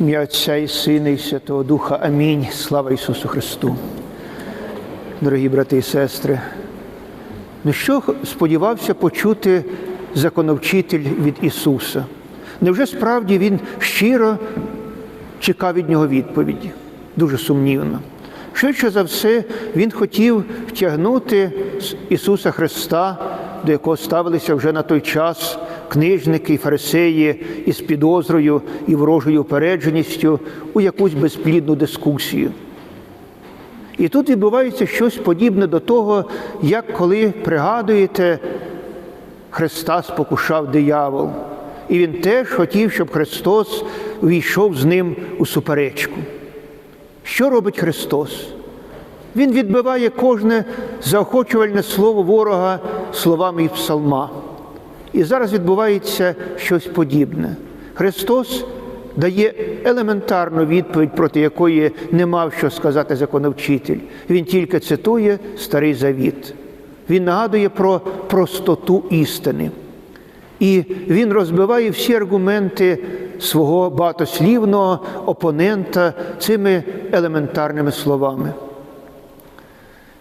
Ім'я Отця і Сина, і Святого Духа. Амінь. Слава Ісусу Христу. Дорогі брати і сестри, ну що сподівався почути законовчитель від Ісуса? Невже справді Він щиро чекав від нього відповіді? Дуже сумнівно. Швидше за все, Він хотів втягнути Ісуса Христа, до якого ставилися вже на той час книжники і фарисеї із підозрою і ворожою упередженістю у якусь безплідну дискусію. І тут відбувається щось подібне до того, як коли пригадуєте, Христа спокушав диявол. І він теж хотів, щоб Христос увійшов з ним у суперечку. Що робить Христос? Він відбиває кожне заохочувальне слово ворога словами із псалма. І зараз відбувається щось подібне. Христос дає елементарну відповідь, проти якої не мав що сказати законовчитель. Він тільки цитує Старий Завіт. Він нагадує про простоту істини. І він розбиває всі аргументи свого багатослівного опонента цими елементарними словами.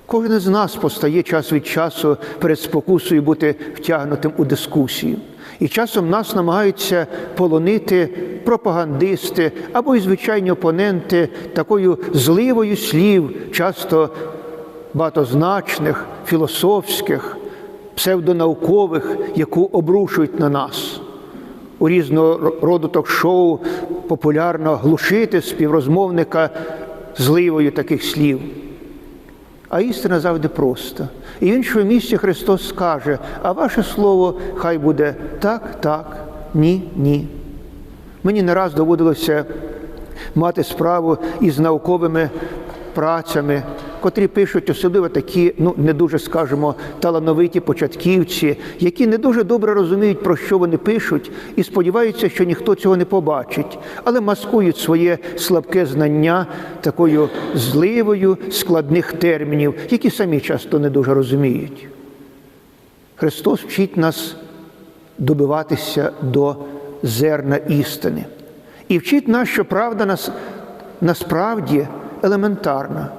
Кожен із нас постає час від часу перед спокусою бути втягнутим у дискусію. І часом нас намагаються полонити пропагандисти або й звичайні опоненти такою зливою слів, часто багатозначних, філософських, псевдонаукових, яку обрушують на нас. У різного роду ток-шоу популярно глушити співрозмовника зливою таких слів. А істина завжди проста. І в іншому місці Христос скаже, а ваше слово хай буде так, так, ні, ні. Мені не раз доводилося мати справу із науковими працями, котрі пишуть особливо такі, ну не дуже скажімо, талановиті початківці, які не дуже добре розуміють, про що вони пишуть, і сподіваються, що ніхто цього не побачить, але маскують своє слабке знання такою зливою складних термінів, які самі часто не дуже розуміють. Христос вчить нас добиватися до зерна істини. І вчить нас, що правда нас насправді елементарна.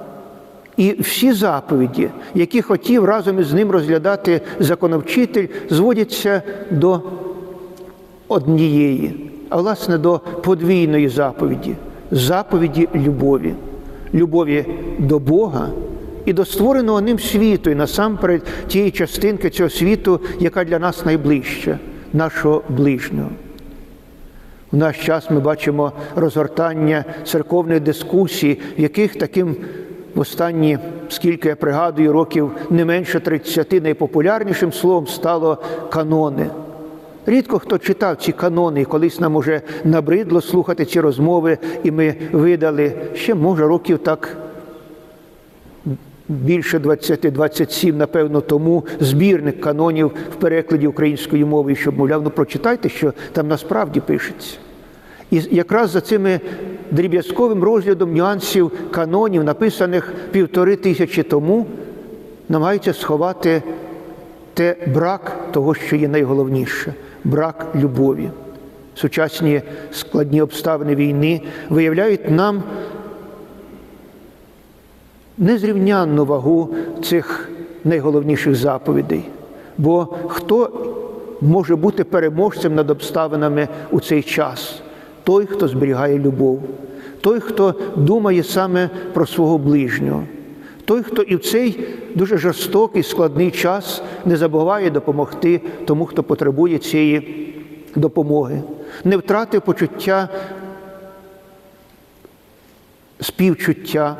І всі заповіді, які хотів разом із ним розглядати законовчитель, зводяться до однієї, а власне до подвійної заповіді заповіді любові, любові до Бога і до створеного ним світу, і насамперед тієї частинки цього світу, яка для нас найближча, нашого ближнього. В наш час ми бачимо розгортання церковних дискусій, в яких таким в останні, скільки я пригадую, років не менше 30 найпопулярнішим словом стало канони. Рідко хто читав ці канони, і колись нам уже набридло слухати ці розмови, і ми видали ще, може, років так більше 20-27, напевно, тому збірник канонів в перекладі української мови, щоб, мовляв, ну прочитайте, що там насправді пишеться. І якраз за цими дріб'язковим розглядом нюансів канонів, написаних півтори тисячі тому, намагаються сховати те брак того, що є найголовніше брак любові. Сучасні складні обставини війни виявляють нам незрівнянну вагу цих найголовніших заповідей. Бо хто може бути переможцем над обставинами у цей час? Той, хто зберігає любов, той, хто думає саме про свого ближнього, той, хто і в цей дуже жорстокий, складний час не забуває допомогти тому, хто потребує цієї допомоги, не втратив почуття співчуття,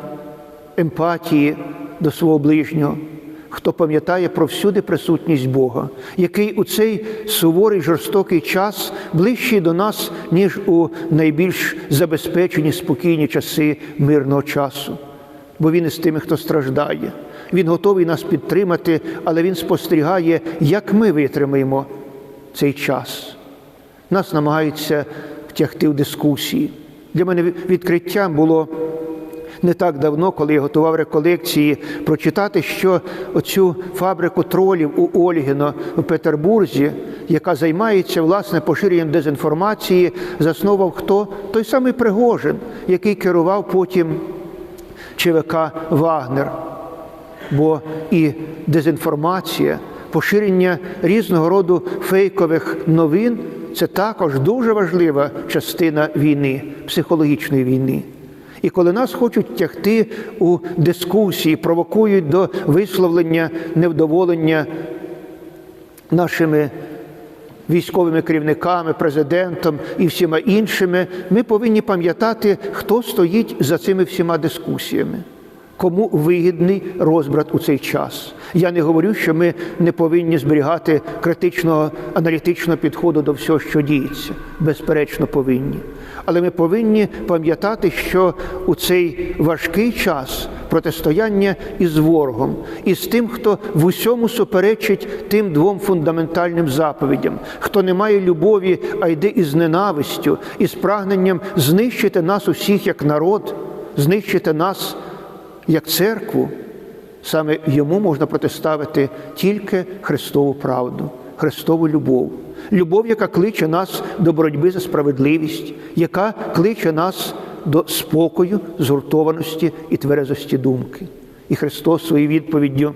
емпатії до свого ближнього, хто пам'ятає про всюди присутність Бога, який у цей суворий жорстокий час ближчий до нас, ніж у найбільш забезпечені спокійні часи мирного часу. Бо він із тими, хто страждає. Він готовий нас підтримати, але він спостерігає, як ми витримаємо цей час. Нас намагаються втягти в дискусії. Для мене відкриттям було не так давно, коли я готував реколекції, прочитати, що оцю фабрику тролів у Ольгіно в Петербурзі яка займається власне поширенням дезінформації, заснував хто? Той самий Пригожин, який керував потім ЧВК Вагнер. Бо і дезінформація, поширення різного роду фейкових новин це також дуже важлива частина війни, психологічної війни. І коли нас хочуть тягти у дискусії, провокують до висловлення невдоволення нашими військовими керівниками, президентом і всіма іншими, ми повинні пам'ятати, хто стоїть за цими всіма дискусіями. Кому вигідний розбрат у цей час? Я не говорю, що ми не повинні зберігати критичного аналітичного підходу до всього, що діється. Безперечно, повинні. Але ми повинні пам'ятати, що у цей важкий час протистояння із ворогом, і з тим, хто в усьому суперечить тим двом фундаментальним заповідям, хто не має любові, а йде із ненавистю, із прагненням знищити нас усіх як народ, знищити нас як церкву, саме йому можна протиставити тільки Христову правду, Христову любов. Любов, яка кличе нас до боротьби за справедливість, яка кличе нас до спокою, згуртованості і тверезості думки. І Христос своєю відповіддю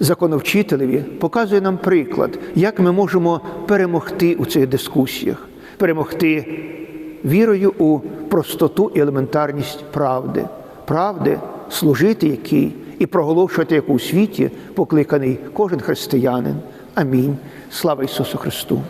законовчителеві показує нам приклад, як ми можемо перемогти у цих дискусіях, перемогти вірою у простоту і елементарність правди, правди, служити якій і проголошувати як у світі покликаний кожен християнин. Амінь. Слава Ісусу Христу!